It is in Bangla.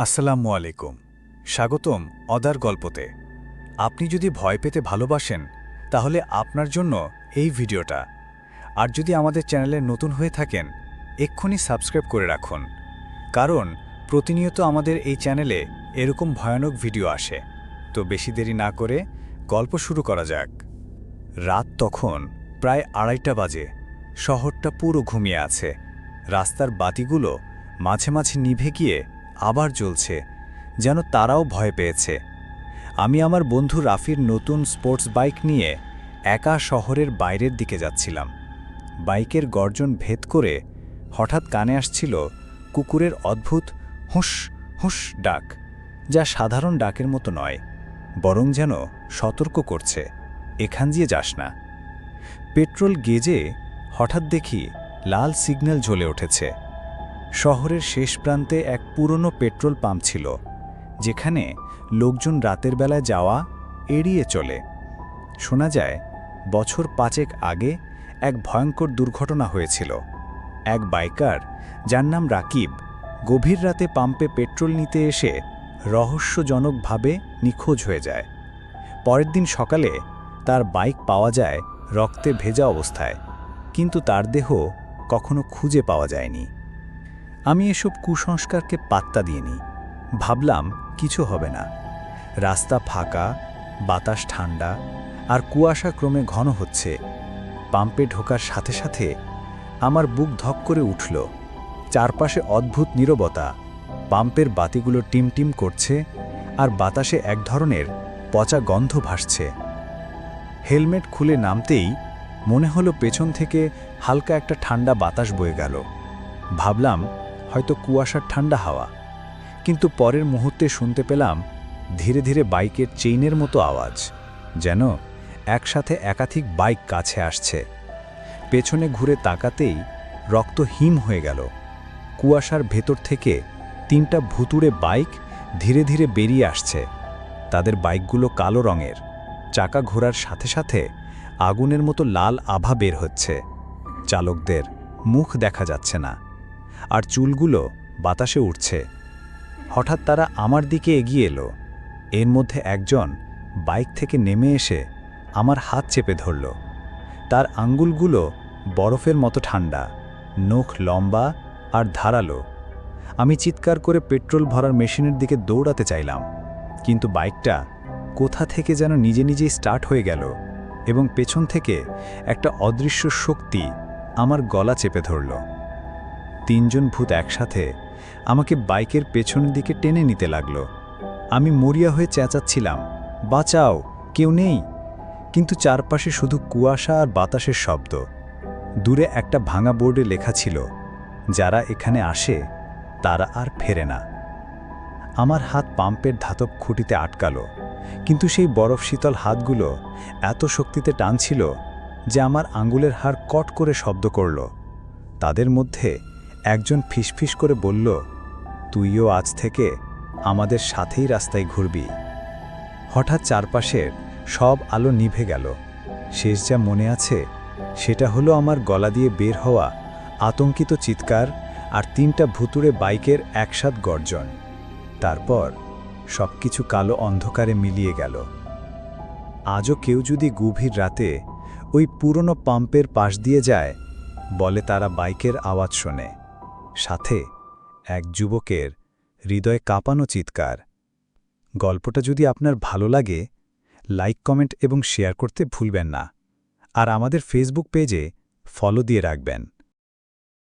আসসালামু আলাইকুম। স্বাগতম অদার গল্পতে। আপনি যদি ভয় পেতে ভালোবাসেন, তাহলে আপনার জন্য এই ভিডিওটা। আর যদি আমাদের চ্যানেলে নতুন হয়ে থাকেন, এক্ষুনি সাবস্ক্রাইব করে রাখুন। কারণ প্রতিনিয়ত আমাদের এই চ্যানেলে এরকম ভয়ানক ভিডিও আসে। তো বেশি দেরি না করে গল্প শুরু করা যাক। রাত তখন প্রায় আড়াইটা বাজে। শহরটা পুরো ঘুমিয়ে আছে। রাস্তার বাতিগুলো মাঝে মাঝে নিভে গিয়ে আবার জ্বলছে, যেন তারাও ভয় পেয়েছে। আমি আমার বন্ধু রাফির নতুন স্পোর্টস বাইক নিয়ে একা শহরের বাইরের দিকে যাচ্ছিলাম। বাইকের গর্জন ভেদ করে হঠাৎ কানে আসছিল কুকুরের অদ্ভুত হুঁস হুঁস ডাক, যা সাধারণ ডাকের মতো নয়, বরং যেন সতর্ক করছে, এখান দিয়ে যাস না। পেট্রোল গেজে হঠাৎ দেখি লাল সিগন্যাল জ্বলে উঠেছে। শহরের শেষ প্রান্তে এক পুরনো পেট্রোল পাম্প ছিল, যেখানে লোকজন রাতের বেলায় যাওয়া, এড়িয়ে চলে। শোনা যায়, বছর পাঁচেক আগে এক ভয়ঙ্কর দুর্ঘটনা হয়েছিল। এক বাইকার, যার নাম রাকিব, গভীর রাতে পাম্পে পেট্রোল নিতে এসে রহস্যজনকভাবে নিখোঁজ হয়ে যায়। পরের দিন সকালে তার বাইক পাওয়া যায় রক্তে ভেজা অবস্থায়, কিন্তু তার দেহ কখনো খুঁজে পাওয়া যায়নি। আমি এসব কুসংস্কারকে পাত্তা দিইনি ভাবলাম, কিছু হবে না। রাস্তা ফাঁকা, বাতাস ঠান্ডা, আর কুয়াশা ক্রমে ঘন হচ্ছে। পাম্পে ঢোকার সাথে সাথে আমার বুক ধক করে উঠল। চারপাশে অদ্ভুত নীরবতা। পাম্পের বাতিগুলো টিমটিম করছে, আর বাতাসে এক ধরনের পচা গন্ধ ভাসছে। হেলমেট খুলে নামতেই মনে হলো পেছন থেকে হালকা একটা ঠান্ডা বাতাস বয়ে গেল। ভাবলাম হয়তো কুয়াশার ঠান্ডা হাওয়া। কিন্তু পরের মুহূর্তে শুনতে পেলাম ধীরে ধীরে বাইকের চেইনের মতো আওয়াজ, যেন একসাথে একাধিক বাইক কাছে আসছে। পেছনে ঘুরে তাকাতেই রক্ত হিম হয়ে গেল। কুয়াশার ভেতর থেকে তিনটা ভুতুড়ে বাইক ধীরে ধীরে বেরিয়ে আসছে। তাদের বাইকগুলো কালো রঙের, চাকা ঘোরার সাথে সাথে আগুনের মতো লাল আভা বের হচ্ছে। চালকদের মুখ দেখা যাচ্ছে না। আর চুলগুলো বাতাসে উঠছে হঠাৎ তারা আমার দিকে এগিয়ে এলো। এর মধ্যে একজন বাইক থেকে নেমে এসে আমার হাত চেপে ধরল। তার আঙ্গুলগুলো বরফের মতো ঠান্ডা, নখ লম্বা আর ধারালো। আমি চিৎকার করে পেট্রোল ভরার মেশিনের দিকে দৌড়াতে চাইলাম, কিন্তু বাইকটা কোথা থেকে যেন নিজে নিজেই স্টার্ট হয়ে গেল এবং পেছন থেকে একটা অদৃশ্য শক্তি আমার গলা চেপে ধরল। তিনজন ভূত একসাথে আমাকে বাইকের পেছনের দিকে টেনে নিতে লাগল। আমি মরিয়া হয়ে চেঁচাচ্ছিলাম, বাঁচাও, কেউ নেই। কিন্তু চারপাশে শুধু কুয়াশা আর বাতাসের শব্দ। দূরে একটা ভাঙা বোর্ডে লেখা ছিল, যারা এখানে আসে, তারা আর ফেরে না। আমার হাত পাম্পের ধাতব খুঁটিতে আটকালো, কিন্তু সেই বরফ শীতল হাতগুলো এত শক্তিতে টানছিল যে আমার আঙ্গুলের হাড় কট করে শব্দ করল। তাদের মধ্যে একজন ফিসফিস করে বলল, তুইও আজ থেকে আমাদের সাথেই রাস্তায় ঘুরবি। হঠাৎ চারপাশের সব আলো নিভে গেল। শেষ যা মনে আছে, সেটা হলো আমার গলা দিয়ে বের হওয়া আতঙ্কিত চিৎকার আর তিনটা ভুতুড়ে বাইকের একসাথ গর্জন। তারপর সবকিছু কালো অন্ধকারে মিলিয়ে গেল। আজও কেউ যদি গভীর রাতে ওই পুরনো পাম্পের পাশ দিয়ে যায়, বলে তারা বাইকের আওয়াজ শোনে। সাথে এক যুবকের হৃদয় কাঁপানো চিৎকার। গল্পটা যদি আপনার ভালো লাগে, লাইক, কমেন্ট এবং শেয়ার করতে ভুলবেন না। আর আমাদের ফেসবুক পেজে ফলো দিয়ে রাখবেন।